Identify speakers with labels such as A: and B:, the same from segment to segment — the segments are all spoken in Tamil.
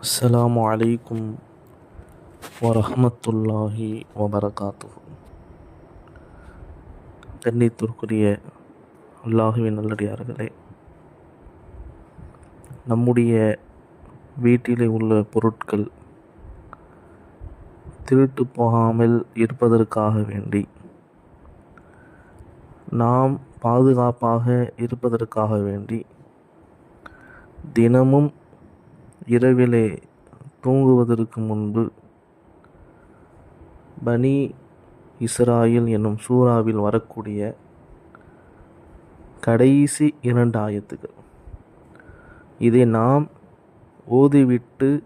A: அஸ்ஸலாமு அலைக்கும் வரஹமத்துல்லாஹி வபரகாத்து கண்ணியத்திற்குரிய அல்லாஹுவின் நல்லடியார்களே நம்முடைய வீட்டிலே உள்ள பொருட்கள் திருட்டு போகாமல் இருப்பதற்காக வேண்டி நாம் பாதுகாப்பாக இருப்பதற்காக வேண்டி தினமும் இரவிலே தூங்குவதற்கு முன்பு பனி இஸ்ராயில் என்னும் சூறாவில் வரக்கூடிய கடைசி இரண்டு ஆயத்துகள். இதை நாம் ஓதிவிட்டு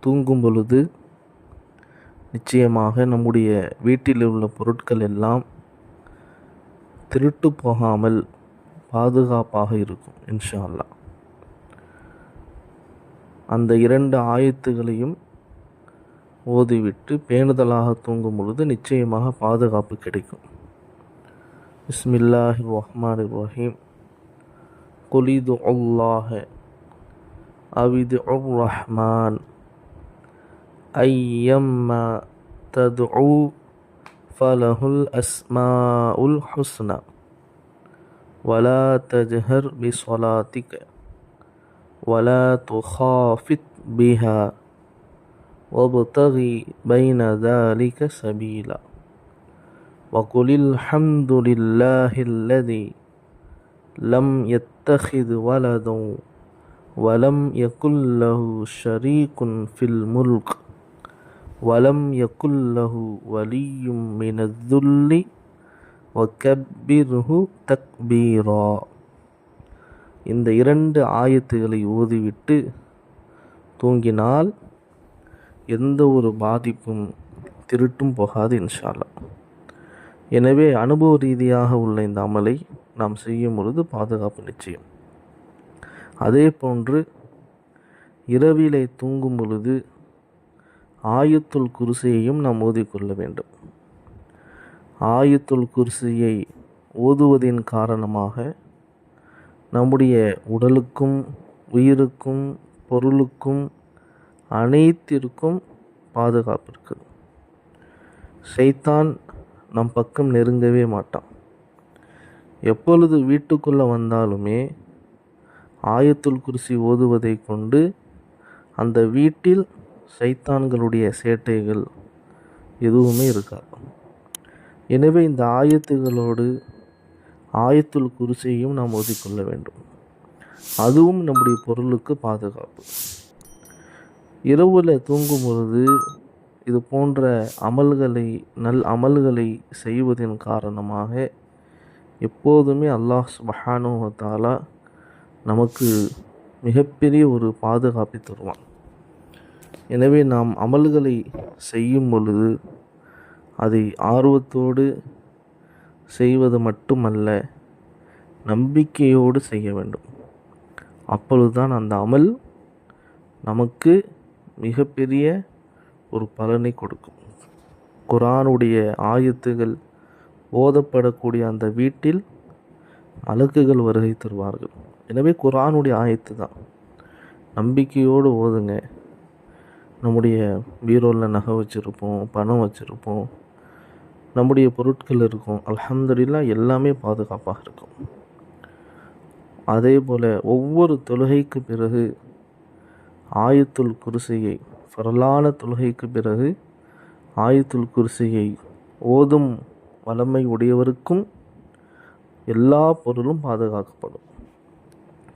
A: தூங்கும் பொழுது நிச்சயமாக நம்முடைய வீட்டில் உள்ள பொருட்கள் எல்லாம் திருட்டு போகாமல் பாதுகாப்பாக இருக்கும் இன்ஷா அல்லாஹ். அந்த இரண்டு ஆயத்துகளையும் ஓதிவிட்டு பேணுதலாக தூங்கும் பொழுது நிச்சயமாக பாதுகாப்பு கிடைக்கும் பிஸ்மில்லாஹி ரஹ்மான் ரஹீம் குலிது அல்லாஹ அவிது ரஹ்மான் ஐயம்மா ததுஉ ஃபலஹுல் அஸ்மாஉல் ஹுஸ்னா ولا تجهر بصلاتك ولا تخافت بها وابتغي بين ذلك سبيلا. وقل الحمد لله الذي لم يتخذ ولدا ولم يكن له شريك في الملك ولم يكن له ولي من الذل. وكبره تكبيرا. இந்த இரண்டு ஆயத்துகளை ஓதிவிட்டு தூங்கினால் எந்த ஒரு பாதிப்பும் திருட்டும் போகாது இன்ஷால்லா எனவே அனுபவ ரீதியாக உள்ள இந்த அமலை நாம் செய்யும் பொழுது பாதுகாப்பு நிச்சயம். அதே போன்று இரவிலே தூங்கும் பொழுது ஆயுத்துள் குருசியையும் நாம் ஓதிக்கொள்ள வேண்டும். ஆயத்துல் குருசியை ஓதுவதின் காரணமாக நம்முடைய உடலுக்கும் உயிருக்கும் பொருளுக்கும் அனைத்திற்கும் பாதுகாப்பு இருக்குது சைத்தான் நம் பக்கம் நெருங்கவே மாட்டான். எப்பொழுது வீட்டுக்குள்ளே வந்தாலுமே ஆயத்துல் குருசி ஓதுவதை கொண்டு அந்த வீட்டில் சைத்தான்களுடைய சேட்டைகள் எதுவுமே இருக்காது. எனவே இந்த ஆயத்துகளோடு ஆயத்துள் குருசியையும் நாம் ஓதிக்கொள்ள வேண்டும். அதுவும் நம்முடைய பொருளுக்கு பாதுகாப்பு. இரவில் தூங்கும் பொழுது இது போன்ற அமல்களை நல் அமல்களை செய்வதன் காரணமாக எப்போதுமே அல்லாஹ் சுபஹானுவத்தாலா நமக்கு மிகப்பெரிய ஒரு பாதுகாப்பை தருவான். எனவே நாம் அமல்களை செய்யும் பொழுது அதை ஆர்வத்தோடு செய்வது மட்டுமல்ல நம்பிக்கையோடு செய்ய வேண்டும். அப்பொழுதுதான் அந்த அமல் நமக்கு மிகப்பெரிய ஒரு பலனை கொடுக்கும். குரானுடைய ஆயத்துகள் ஓதப்படக்கூடிய அந்த வீட்டில் அழகுகள் வருகை தருவார்கள். எனவே குரானுடைய ஆயத்து தான். நம்பிக்கையோடு ஓதுங்க. நம்முடைய பீரோவில் நகை வச்சுருப்போம் பணம் வச்சுருப்போம் நம்முடைய பொருட்கள் இருக்கும். அலமதுல்லா எல்லாமே பாதுகாப்பாக இருக்கும். அதே போல் ஒவ்வொரு தொழுகைக்கு பிறகு ஆயத்துல் குருசியை பரலான தொழுகைக்கு பிறகு ஆயத்துல் குருசியை ஓதும் வளமை உடையவருக்கும் எல்லா பொருளும் பாதுகாக்கப்படும்.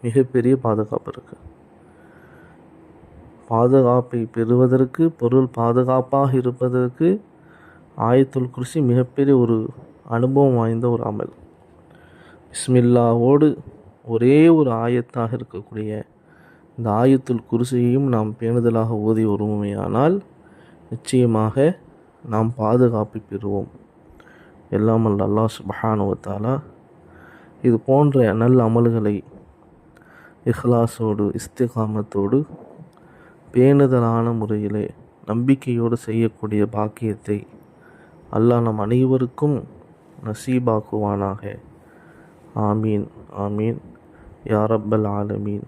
A: மிகப்பெரிய பாதுகாப்பு இருக்குது பாதுகாப்பை பெறுவதற்கு பொருள் பாதுகாப்பாக இருப்பதற்கு ஆயத்துல் குருசி மிகப்பெரிய ஒரு அனுபவம் வாய்ந்த ஒரு அமல். பிஸ்மில்லாவோடு ஒரே ஒரு ஆயத்தாக இருக்கக்கூடிய இந்த ஆயத்துல் குருசியையும் நாம் பேணுதலாக ஓதி வருவோமேயானால் நிச்சயமாக நாம் பாதுகாப்பு பெறுவோம். எல்லாம் அல்ல அல்லா சுபஹானுவத்தாலா இது போன்ற நல்ல அமல்களை இஹ்லாஸோடு இஸ்திகாமத்தோடு பேணுதலான முறையிலே நம்பிக்கையோடு செய்யக்கூடிய பாக்கியத்தை அல்லாஹ் நம் அனைவருக்கும் நசீபாக்குவானாக. ஆமீன் ஆமீன். யாரப்பல் ஆலமீன்.